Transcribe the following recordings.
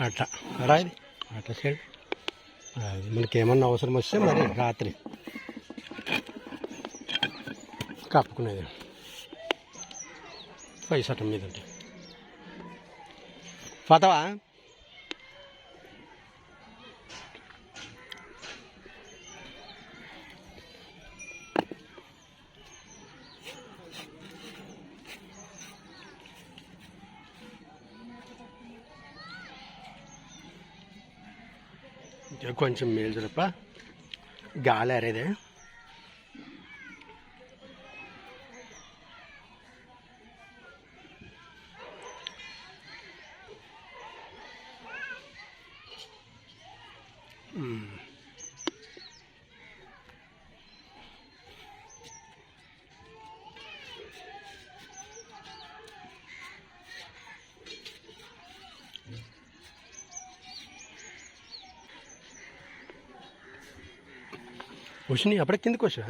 అట్లా. రా ఇది అట్లా సైడ్. అది మనకి ఏమన్నా అవసరం వస్తే మరి రాత్రి కప్పుకునేది పైసటం మీద ఉంటాయి పోతావా కొంచెం మేలు చూడప్ప గాలి అరేదే. వచ్చినాయి అప్పుడే కిందకి వచ్చా?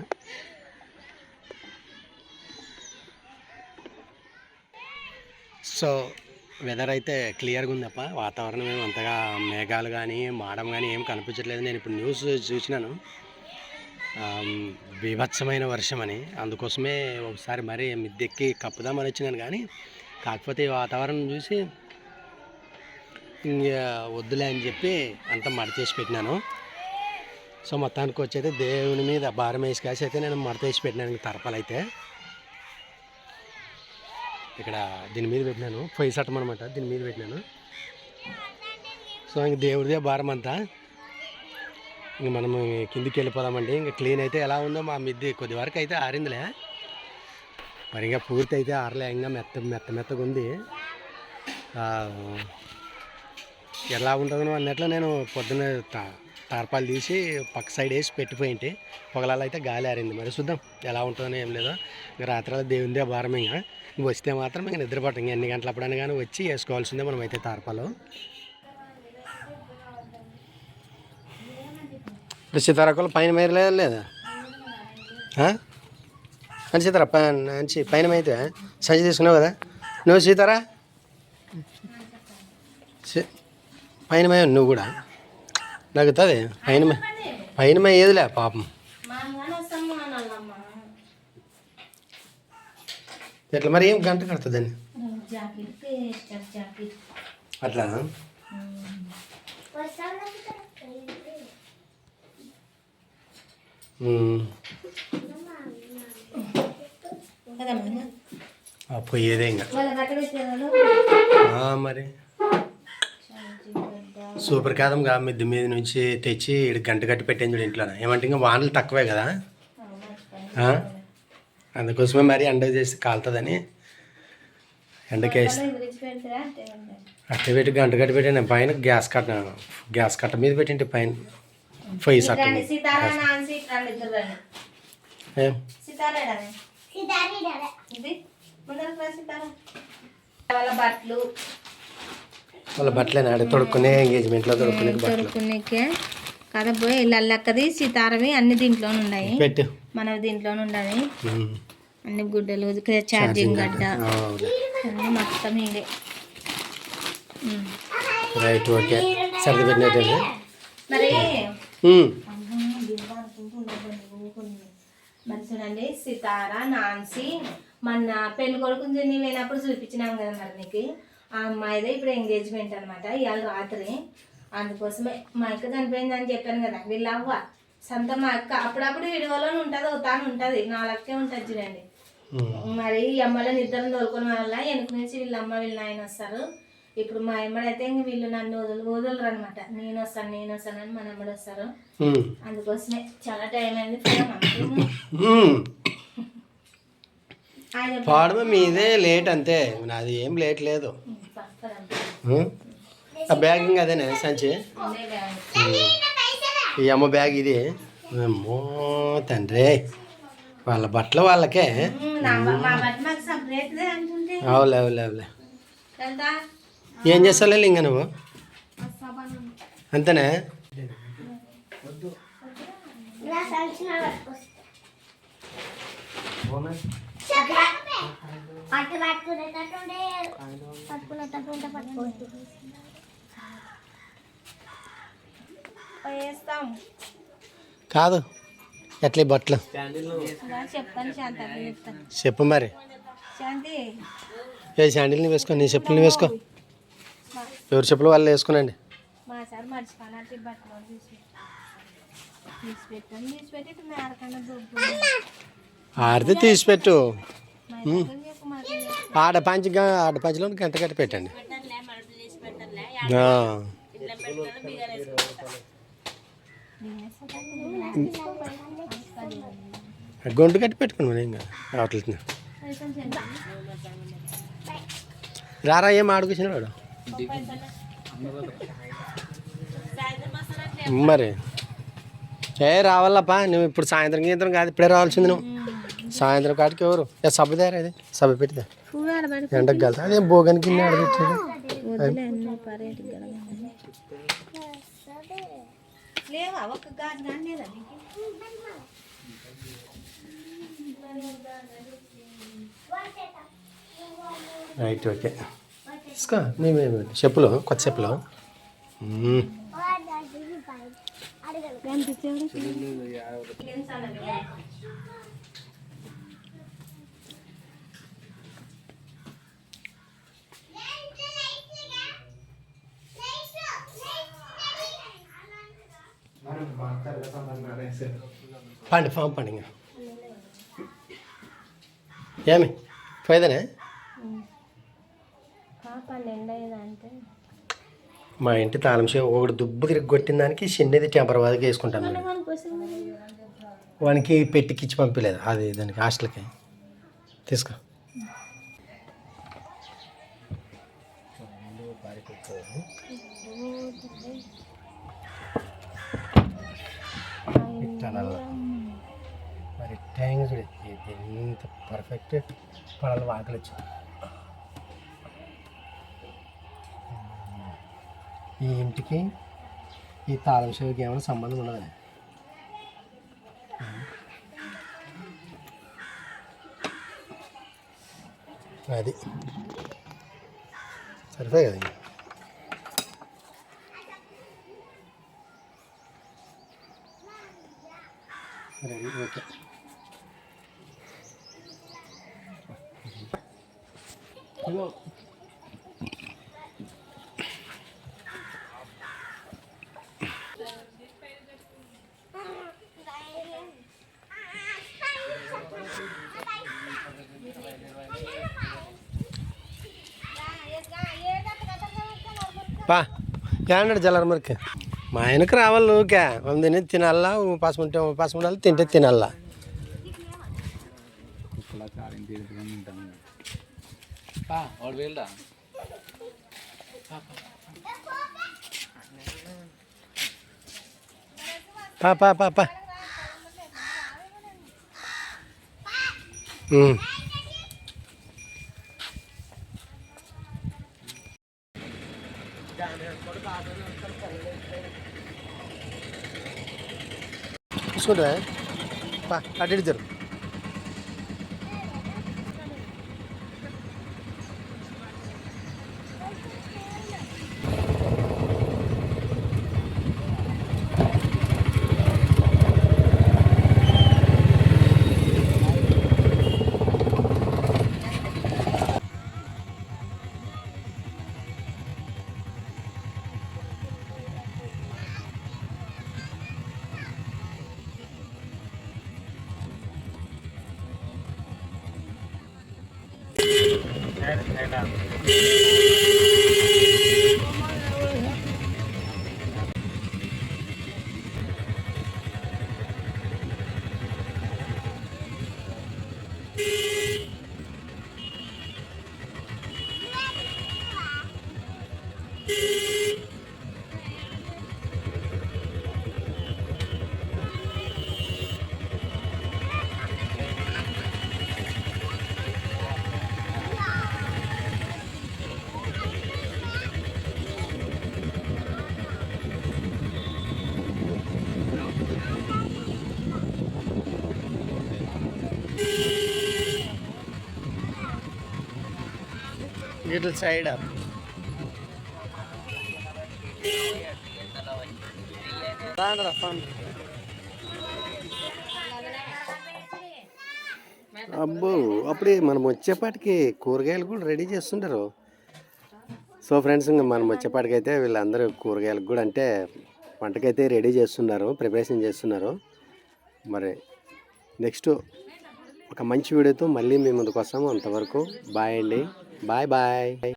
సో వెదర్ అయితే క్లియర్గా ఉందప్ప. వాతావరణం ఏమి అంతగా మేఘాలు కానీ మాడం కానీ ఏం కనిపించట్లేదు. నేను ఇప్పుడు న్యూస్ చూసినాను. బీభత్సమైన వర్షం అని. అందుకోసమే ఒకసారి మరీ మిద్దెక్కి కప్పుదామని వచ్చినాను కానీ కాకపోతే ఈ వాతావరణం చూసి ఇంకా వద్దులే అని చెప్పి అంతా మడిచేసి పెట్టినాను. సో మొత్తానికి వచ్చైతే దేవుని మీద భారం వేసి కాసి అయితే నేను మడత వేసి పెట్టినాను తరపలైతే. ఇక్కడ దీని మీద పెట్టినాను. పొయ్యి సట్టం అనమాట దీని మీద పెట్టినాను. సో ఇంక దేవుడిదే భారం అంతా. ఇంక మనం కిందికి వెళ్ళిపోదామండి. ఇంకా క్లీన్ అయితే ఎలా ఉందో మా మిద్ది కొద్ది వరకు అయితే ఆరిందిలే. మరి ఇంకా పూర్తి అయితే ఆరలే ఇంకా మెత్త మెత్త మెత్తగా ఉంది. ఎలా ఉంటుందో అన్నట్లు నేను పొద్దున్న టార్పాలు తీసి పక్క సైడ్ వేసి పెట్టిపోయింటి పొగలాలు అయితే గాలి ఆరింది మరి. చూద్దాం ఎలా ఉంటుందో ఏం లేదో. రాత్రి దేవుందే భారం ఇంకా. వస్తే మాత్రం ఇంకా నిద్రపట్టం ఎన్ని గంటల అప్పుడైనా కానీ వచ్చి వేసుకోవాల్సిందే మనం అయితే తార్పాలు సీతారాకులు పైన మేరలేదు లేదా? అని సీతారా పైన మంచి పైన అయితే సంచి తీసుకున్నావు కదా? నువ్వు సీతారా? పైన నువ్వు కూడా. నగ్గుతుంది పైన పైన ఏదిలే పాపం. ఎట్లా మరి ఏం గంట కడుతుందని? అట్లా? పోయేదే ఇంకా. మరి. సూపర్ కాదం కా మిద్ది మీద నుంచి తెచ్చి ఈడ గంట కట్టి పెట్టాను చూడు ఇంట్లో ఏమంటే ఇంకా వానలు తక్కువే కదా. ఆ? అందుకోసమే మరి ఎండ చేసి కాలుతుందని ఎండకేసి అట్లా పెట్టి గంట కట్టి పెట్టాను పైన గ్యాస్ కట్ట గ్యాస్ కట్ట మీద పెట్టింటి పైన. పొయ్యి సట్ట వాళ్ళ బట్టలు. వాళ్ళ బట్టలే నాడే తొడుక్కునే ఎంగేజ్మెంట్లో తొడుక్కునే బట్టలు. దొరుకునేకే కదా పోయి ఇళ్ళక్కది సీతారవి అన్ని దీంట్లోనే ఉన్నాయి. పెట్టు. మన దీంట్లోనే ఉన్నాయి ఉమ్. అన్ని గుడ్డలు ఛార్జింగ్ గడ్డ. అన్ని మొత్తం ఇదే. Right okay. సర్ది పెట్టినట్టు మరి. మరి చూడండి సితార నాన్సీ మొన్న పెళ్ళి కొడుకుని చూని పోయినప్పుడు చూపించినాం కదా మరి నీకు. ఆ అమ్మాయిదే ఇప్పుడు ఎంగేజ్మెంట్ అనమాట ఇవాళ రాత్రి అందుకోసమే మా అక్క చనిపోయిందని చెప్పాను కదా వీళ్ళ అవ్వ. సొంత మా అక్క. అప్పుడప్పుడు వీడియోలో ఉంటుంది తాను ఉంటుంది. నా లక్కే ఉంటుంది చూడండి. మరి ఈ అమ్మలని ఇద్దరు తోలుకునే వల్ల వెనక నుంచి వీళ్ళ అమ్మ వీళ్ళ ఆయన వస్తారు. ఇప్పుడు మా అమ్మడైతే ఇంక వీళ్ళు నన్ను వదులు వదలరు అనమాట నేను వస్తాను నేను వస్తాను అని మా అమ్మడు వస్తారు. అందుకోసమే చాలా టైం అయింది పాడమ మీదే లేట్ అంతే. నాది ఏం లేట్ లేదు. ఆ బ్యాగ్ ఇంకా అదేనే సంచి. ఈ అమ్మ బ్యాగ్ ఇది అమ్మో తండ్రి వాళ్ళ బట్టలు వాళ్ళకే అవులే అవులే అవులే ఏం చేస్తావులే ఇంకా నువ్వు అంతేనే పట్టు పట్టుకునేటట్టుండే పట్టుకునేటట్టు ఉంటే పట్టుకోవచ్చు. వేస్తాం. కాదు ఎట్లా బట్టలు? చెప్తాను చెప్పు మరి. శాంతి. ఏ శాండిల్ని వేసుకో నీ చెప్పుల్ని వేసుకో. ఎవరి చెప్పులు వాళ్ళు వేసుకోనండి. ఆడితే తీసి పెట్టు మా దగ్గర చెప్పు మాకు ఆడ పంచి ఆడ పంచిలో గంట గంట పెట్టండి. గొంతు కట్టి పెట్టుకోండి ఇంకా. అవట్లేదు రారా ఏం ఆడుకొచ్చిన వాడు? మరి. ఏ రావాలప్పా నువ్వు ఇప్పుడు సాయంత్రం గీంత్రం కాదు ఇప్పుడే రావాల్సింది నువ్వు. సాయంత్రం కాటికి ఎవరు? సభ దారా ఇది? సభ పెట్టిదా ఎండకు కలుతా అదే భోగానికి లేదా నీకు? Right okay. తీసుకో మేము చెప్పులు కొత్త చెప్పులు. మ్మ్. పండి ఫామ్ పండి ఇంకా. ఏమి? పోయేదనే మా ఇంటి తాళం చెవి ఒకటి దుబ్బు తిరిగి కొట్టిన దానికి చిన్నది టెంపర్ వాదికి వేసుకుంటాను వానికి పెట్టికి ఇచ్చి పంపించలేదు అది దానికి హాస్టల్కి. తీసుకో. ఇట్టానల్లా. మరి ట్యాంక్ చూడు ఇది ఎంత పర్ఫెక్ట్ పడలు వాకలు వచ్చాయి ఈ ఇంటికి ఈ తాళం చెవికి ఏమైనా సంబంధం ఉండదు? అది. సరిపోయి కదా ரெடி ஓகே. ஹலோ. பா ஏன்னு ஜலரமாக இருக்குது మా ఆయనకు రావాలి ఊకే. తిని తినాలా ఉపాసం ఉంటే ఉపాసం ఉండాలి తింటే తినాలా. పా పా పా తీసుకుంటా. పా అటు జరుగు little side up. అబ్బో అప్పుడే మనం వచ్చేపాటికి కూరగాయలు కూడా రెడీ చేస్తుంటారు. సో ఫ్రెండ్స్ ఇంకా మనం వచ్చేపాటికి అయితే వీళ్ళందరూ కూరగాయలకు కూడా అంటే వంటకైతే రెడీ చేస్తున్నారు ప్రిపరేషన్ చేస్తున్నారు. మరి నెక్స్ట్ ఒక మంచి వీడియోతో మళ్ళీ మీ ముందుకు వస్తాము. అంతవరకు బాయ్ అండి. Bye bye